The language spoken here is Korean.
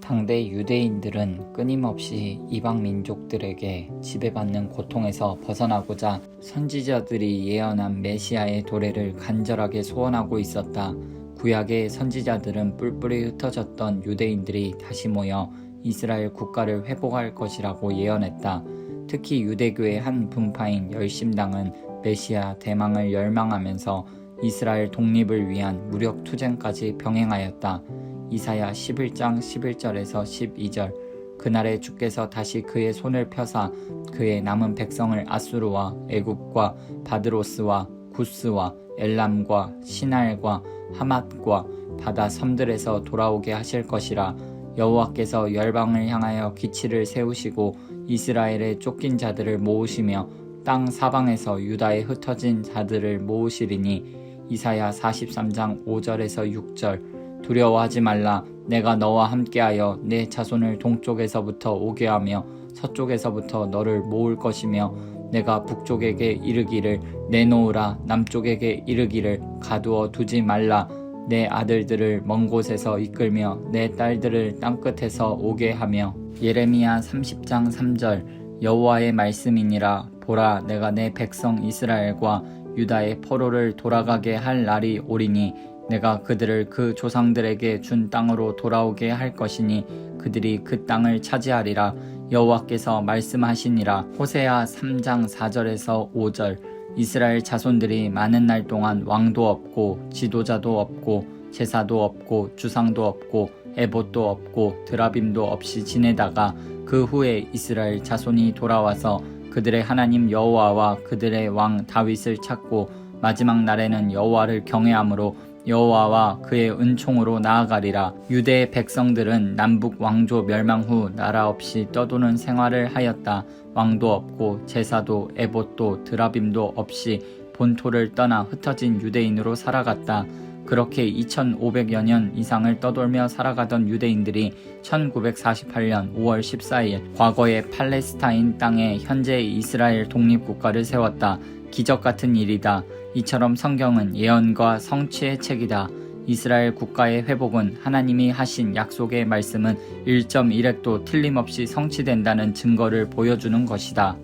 당대 유대인들은 끊임없이 이방 민족들에게 지배받는 고통에서 벗어나고자 선지자들이 예언한 메시아의 도래를 간절하게 소원하고 있었다. 구약의 선지자들은 뿔뿔이 흩어졌던 유대인들이 다시 모여 이스라엘 국가를 회복할 것이라고 예언했다. 특히 유대교의 한 분파인 열심당은 메시아 대망을 열망하면서 이스라엘 독립을 위한 무력 투쟁까지 병행하였다. 이사야 11장 11절에서 12절. 그날에 주께서 다시 그의 손을 펴사 그의 남은 백성을 아수르와 애굽과 바드로스와 구스와 엘람과 시날과 하맛과 바다 섬들에서 돌아오게 하실 것이라. 여호와께서 열방을 향하여 기치를 세우시고 이스라엘의 쫓긴 자들을 모으시며 땅 사방에서 유다에 흩어진 자들을 모으시리니. 이사야 43장 5절에서 6절 두려워하지 말라. 내가 너와 함께하여 내 자손을 동쪽에서부터 오게 하며 서쪽에서부터 너를 모을 것이며 내가 북쪽에게 이르기를 내놓으라. 남쪽에게 이르기를 가두어 두지 말라. 내 아들들을 먼 곳에서 이끌며 내 딸들을 땅끝에서 오게 하며 예레미야 30장 3절 여호와의 말씀이니라. 보라 내가 내 백성 이스라엘과 유다의 포로를 돌아가게 할 날이 오리니 내가 그들을 그 조상들에게 준 땅으로 돌아오게 할 것이니 그들이 그 땅을 차지하리라. 여호와께서 말씀하시니라. 호세아 3장 4절에서 5절. 이스라엘 자손들이 많은 날 동안 왕도 없고 지도자도 없고 제사도 없고 주상도 없고 에봇도 없고 드라빔도 없이 지내다가 그 후에 이스라엘 자손이 돌아와서 그들의 하나님 여호와와 그들의 왕 다윗을 찾고 마지막 날에는 여호와를 경외함으로 여호와와 그의 은총으로 나아가리라 유대의 백성들은 남북 왕조 멸망 후 나라 없이 떠도는 생활을 하였다 왕도 없고 제사도 에봇도 드라빔도 없이 본토를 떠나 흩어진 유대인으로 살아갔다 그렇게 2500여 년 이상을 떠돌며 살아가던 유대인들이 1948년 5월 14일 과거의 팔레스타인 땅에 현재의 이스라엘 독립국가를 세웠다. 기적 같은 일이다. 이처럼 성경은 예언과 성취의 책이다. 이스라엘 국가의 회복은 하나님이 하신 약속의 말씀은 1.1획도 틀림없이 성취된다는 증거를 보여주는 것이다.